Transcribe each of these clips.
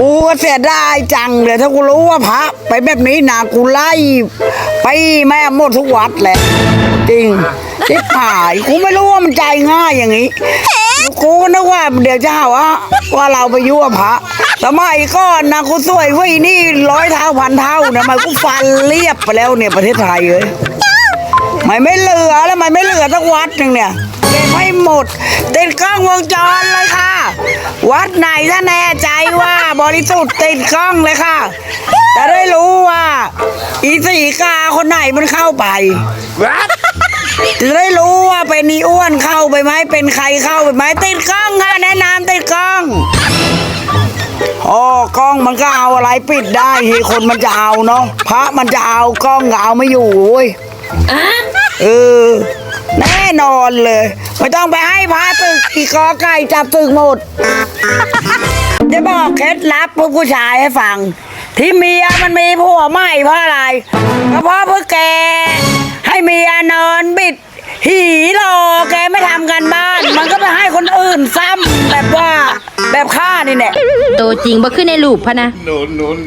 กูเสียดายจังเลยถ้ากูรู้ว่าพระ ไปแบบนี้นะกูไล่ไปแม่หมดทุกวัดแหละจริงทิพายกูไม่รู้ว่ามันใจง่ายอย่างนี้กูก็นึกว่าเดี๋ยวจะหาว่าว่าเราไปยั่วพระสมัยก่อนนะกูสวยเว้ยนี่ร้อยเท่าพันเท่านะมันกูฟันเรียบไปแล้วเนี่ยประเทศไทยเลยไม่ไม่เหลือแล้วมันไม่เหลือสักวัดหนึ่งเนี่ยเก็บให้หมดติดกล้องวงจรเลย วัดไหนถ้าแน่ใจว่าบริสุทธิ์ติดกล้องเลยค่ะ จะได้รู้ว่า อีสีกาคนไหนมันเข้าไป จะได้รู้ว่าเป็นนีอ้วนเข้าไปไหมเป็นใครเข้าไปไหมติดกล้องค่ะแนะนำติดกล้องอ๋อกล้องมันก็เอาอะไรปิดได้ทีคนมันจะเอาเนาะพระมันจะเอากล้องก็เอาไม่อยู่เว้ยเออ แน่นอนเลย ไม่ต้องไปให้พระตึกอีกกอไก่จับตึกหมด จะบอกเคล็ดลับพวกผู้ชายให้ฟัง ที่เมียมันมีผัวใหม่เพราะอะไรก็เพราะพวกแก ให้เมียนอนบิด หีรอแกไม่ทำกันบ้าน มันก็ไปให้คนอื่นซ้ำแบบว่าแบบข้านี่แหละโตจริงบ่ขึ้นในรูปพะนะ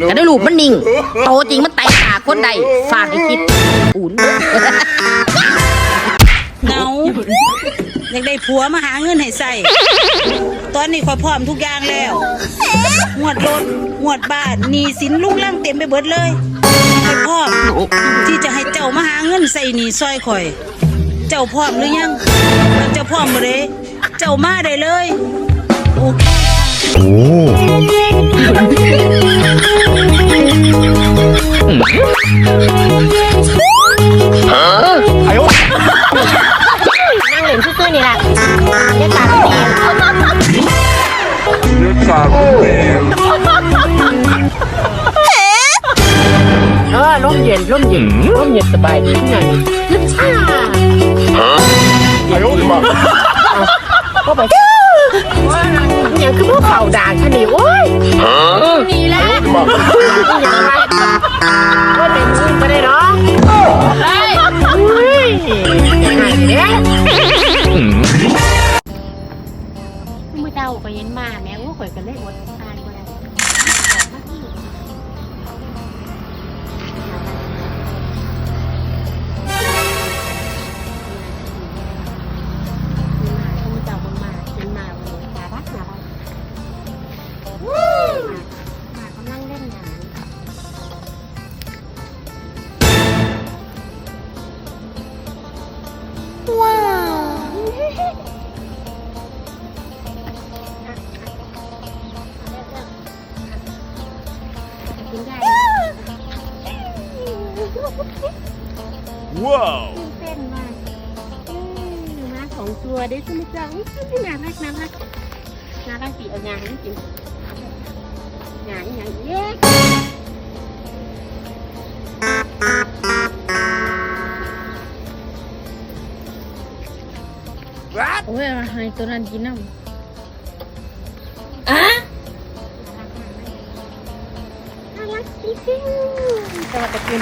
แต่ในรูปมันนิ่ง โตจริงมันไต่ตาคนใดฝากให้คิดอุ่น อยากได้ผัวมาหาเงินให้ใส่ ตอนนี้ขอพร้อมทุกอย่างแล้วงวดรถงวดบ้านหนี้สินลุงลังเต็มไปเบิดเลยขอยพร้อมที่จะให้เจ้ามาหาเงินใส่หนี้ซอยข่อย เจ้าพร้อมหรือยังถ้าเจ้าพร้อมบ่เลยเจ้ามาได้เลย โอเคนั่ง ย็นร่มเย็นร่มเย็นสบายดีที่ไหนก็ไปอย่างคือพวกเขาด่าฉันนี่โอ้ยนี่แหละอย่างไรก็เป็นชื่อไม่ได้เฮ้ยยยังไงเนี่ยมือเดาก็เย็นมาแม่ว่าข่อยก็เลยอดตา กินได้ Whoa! เต้นมากอืมมาสองตัวได้ใช่ไหมจ๊ะอุ๊ยน่ารักน่ารักน่ารักสีเอางานให้กินงานอย่างเย้โอ้ยมาให้ตัวนั้นกินน้ำน่ารักจริงๆแต่ว่าตะ เกียน